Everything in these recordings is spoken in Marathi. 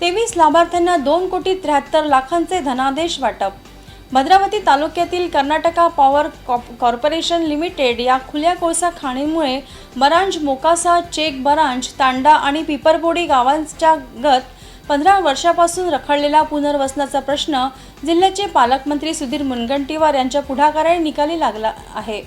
तेवीस लाभार्थ्यांना दोन कोटी त्र्याहत्तर लाखांचे धनादेश वाटप. भद्रावती तालुक्यातील Karnataka power corp- corporation limited या खुल्या कोळसा खाणीमुळे बरांज मोकासा चेक बरांज तांडा आणि पिपरबोडी गावांच्या गत पंधरा वर्षापासून रखडलेला पुनर्वसनाचा प्रश्न जिल्ह्याचे पालकमंत्री सुधीर मुनगंटीवार यांच्या पुढाकाराने निकाली लागला आहे.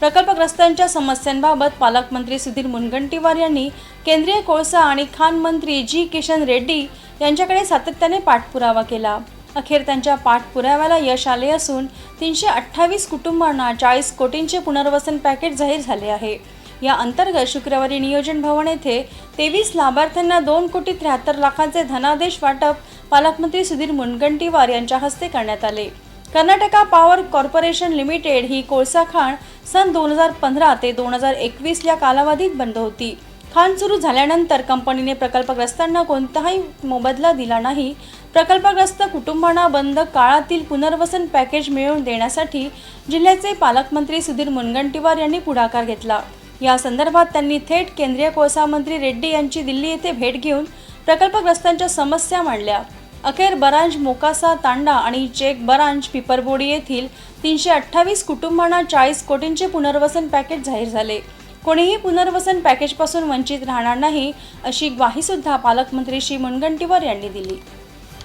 प्रकल्पग्रस्तांच्या समस्यांबाबत पालकमंत्री सुधीर मुनगंटीवार यांनी केंद्रीय कोळसा आणि खाण मंत्री जी किशन रेड्डी यांच्याकडे सातत्याने पाठपुरावा केला. अखेर त्यांच्या पाठपुराव्याला यश आले असून तीनशे अठ्ठावीस कुटुंबांना चाळीस कोटींचे पुनर्वसन पॅकेट जाहीर झाले आहे. या अंतर्गत शुक्रवारी नियोजन भवन येथे तेवीस लाभार्थ्यांना दोन कोटी त्र्याहत्तर लाखांचे धनादेश वाटप पालकमंत्री सुधीर मुनगंटीवार यांच्या हस्ते करण्यात आले. कर्नाटका पॉवर कॉर्पोरेशन लिमिटेड ही कोळसा खाण सन दोन हजार पंधरा ते दोन हजार एकवीस या कालावधीत बंद होती. खाण सुरू झाल्यानंतर कंपनीने प्रकल्पग्रस्तांना कोणताही मोबदला दिला नाही. प्रकल्पग्रस्त कुटुंबांना बंद काळातील पुनर्वसन पॅकेज मिळवून देण्यासाठी जिल्ह्याचे पालकमंत्री सुधीर मुनगंटीवार यांनी पुढाकार घेतला. या संदर्भात त्यांनी थेट केंद्रीय कोळसा मंत्री रेड्डी यांची दिल्ली येथे भेट घेऊन प्रकल्पग्रस्तांच्या समस्या मांडल्या. अखेर बरांज मोकासा तांडा आणि चेक बरांज पिपरबोडी येथील तीनशे अठ्ठावीस कुटुंबांना चाळीस कोटींचे पुनर्वसन पॅकेज जाहीर झाले. कोणीही पुनर्वसन पॅकेजपासून वंचित राहणार नाही अशी ग्वाहीसुद्धा पालकमंत्री श्री मुनगंटीवार यांनी दिली.